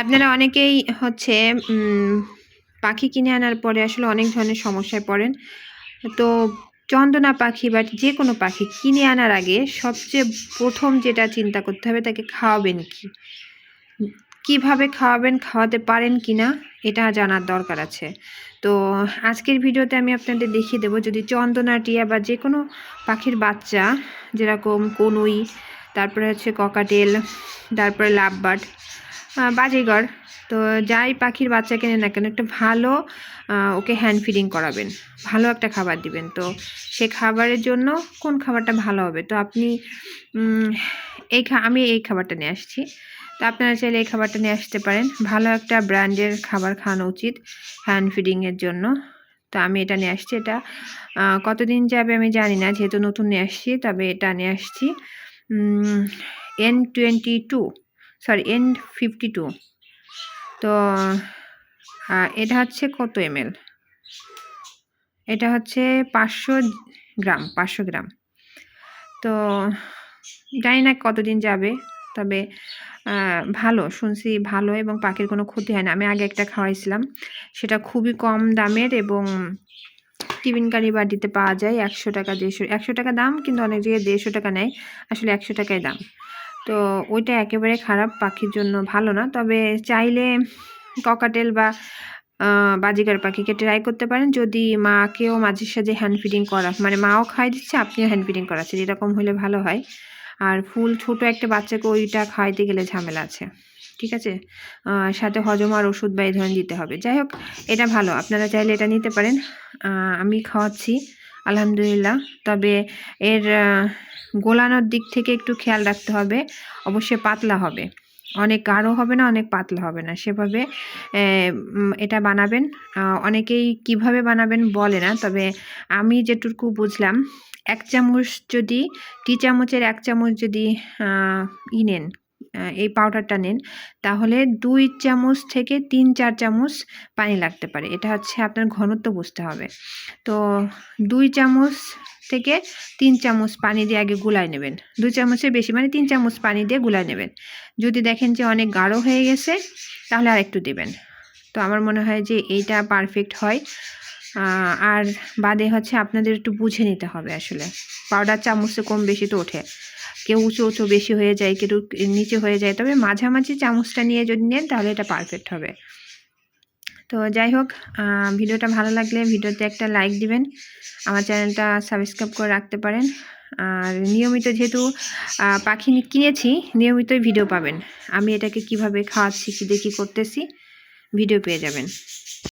আপনারা অনেকেই হচ্ছে পাখি কিনে আনার পরে আসলে অনেক ধরনের সমস্যায় পড়েন। তো চন্দনা পাখি বা যে কোনো পাখি কিনে আনার আগে সবচেয়ে প্রথম যেটা চিন্তা করতে হবে, তাকে খাওয়াবেন কি? কীভাবে খাওয়াবেন, খাওয়াতে পারেন কি না এটা জানার দরকার আছে। তো আজকের ভিডিওতে আমি আপনাদের দেখিয়ে দেবো, যদি চন্দনা, টিয়া বা যে কোনো পাখির বাচ্চা, যেরকম কনুই, তারপরে হচ্ছে ককাটেল, তারপরে লাভবার্ড বাজিগর। তো যাই পাখির বাচ্চা কেনে না কেন, একটা ভালো ওকে হ্যান্ড ফিডিং করাবেন। ভালো একটা খাবার দিবেন। তো সে খাবারের জন্য কোন খাবারটা ভালো হবে? তো আপনি এই আমি এই খাবারটা নিয়ে আসছি। তো আপনারা চাইলে এই খাবারটা নিয়ে আসতে পারেন। ভালো একটা ব্র্যান্ডের খাবার খাওয়ানো উচিত হ্যান্ড ফিডিংয়ের জন্য। তো আমি এটা নিয়ে আসছি। এটা কতদিন যাবে আমি জানি না, যেহেতু নতুন নিয়ে আসছি, তবে এটা নিয়ে আসছি। N twenty two sorry N fifty two তো এটা হচ্ছে কত এমএল এটা হচ্ছে পাঁচশো গ্রাম পাঁচশো গ্রাম। তো, জানি না কতদিন যাবে, তবে ভালো, শুনছি ভালো এবং পাখির কোনো ক্ষতি হয় না। আমি আগে একটা খাওয়াইছিলাম, সেটা খুবই কম দামের এবং টিফিন কারি বাটিতে পাওয়া যায় একশো টাকা, দেড়শো, একশো টাকা দাম, কিন্তু অনেক জায়গায় দেড়শো টাকা নেয়। আসলে একশো টাকাই দাম। তো ওইটা একেবারে খারাপ পাখির জন্য ভালো না। তবে চাইলে ককাটেল বা আহ, বাজিগার পাখিকে ট্রাই করতে পারেন। যদি মাকেও মাঝে সাঝে হ্যান্ড ফিডিং করা মানে মাও খাই দিচ্ছে আপনিও হ্যান্ড ফিডিং করাচ্ছেন এরকম হলে ভালো হয়। আর ফুল ছোট একটা বাচ্চাকে ওইটা খাওয়াইতে গেলে ঝামেলা আছে ঠিক আছে? সাথে হজম আর ওষুধ বা এই ধরনের দিতে হবে। যাই হোক এটা ভালো আপনারা চাইলে এটা নিতে পারেন। আমি খাওয়াচ্ছি আলহামদুলিল্লাহ। তবে এর গোলানোর দিক থেকে একটু খেয়াল রাখতে হবে। অবশ্যই পাতলা হবে। অনেক গাঢ় হবে না, অনেক পাতলা হবে না। সেভাবে এটা বানাবেন। অনেকেই কীভাবে বানাবেন বলে না, তবে আমি যেটুকু বুঝলাম, এক চামচ যদি, টি চামচের এক চামচ যদি ই নেন এই পাউডারটা নেন। তাহলে দুই চামচ থেকে তিন চার চামচ পানি লাগতে পারে। এটা হচ্ছে আপনার ঘনত্ব বুঝতে হবে। তো দুই চামচ থেকে তিন চামচ পানি দিয়ে আগে গুলায় নেবেন। দুই চামচের বেশি মানে তিন চামচ পানি দিয়ে গুলায় নেবেন। যদি দেখেন যে অনেক গাঢ় হয়ে গেছে, তাহলে আর একটু দেবেন। তো আমার মনে হয় যে এইটা পারফেক্ট হয়। আর বাদে হচ্ছে আপনাদের একটু বুঝে নিতে হবে আসলে। পাউডার চামচে কম বেশি তো ওঠে। কেউ উঁচু উঁচু বেশি হয়ে যায় কেউ নিচে হয়ে যায়, তবে মাঝামাঝি চামচটা নিয়ে যদি নেন, তাহলে এটা পারফেক্ট হবে। তো যাই হোক ভিডিওটা ভালো লাগলে ভিডিওতে একটা লাইক দিবেন, আমার চ্যানেলটা সাবস্ক্রাইব করে রাখতে পারেন, আর নিয়মিত যেহেতু পাখি কিনেছি, নিয়মিতই ভিডিও পাবেন। আমি এটাকে কীভাবে খাওয়াচ্ছি, কী দেখি করতেছি ভিডিও পেয়ে যাবেন।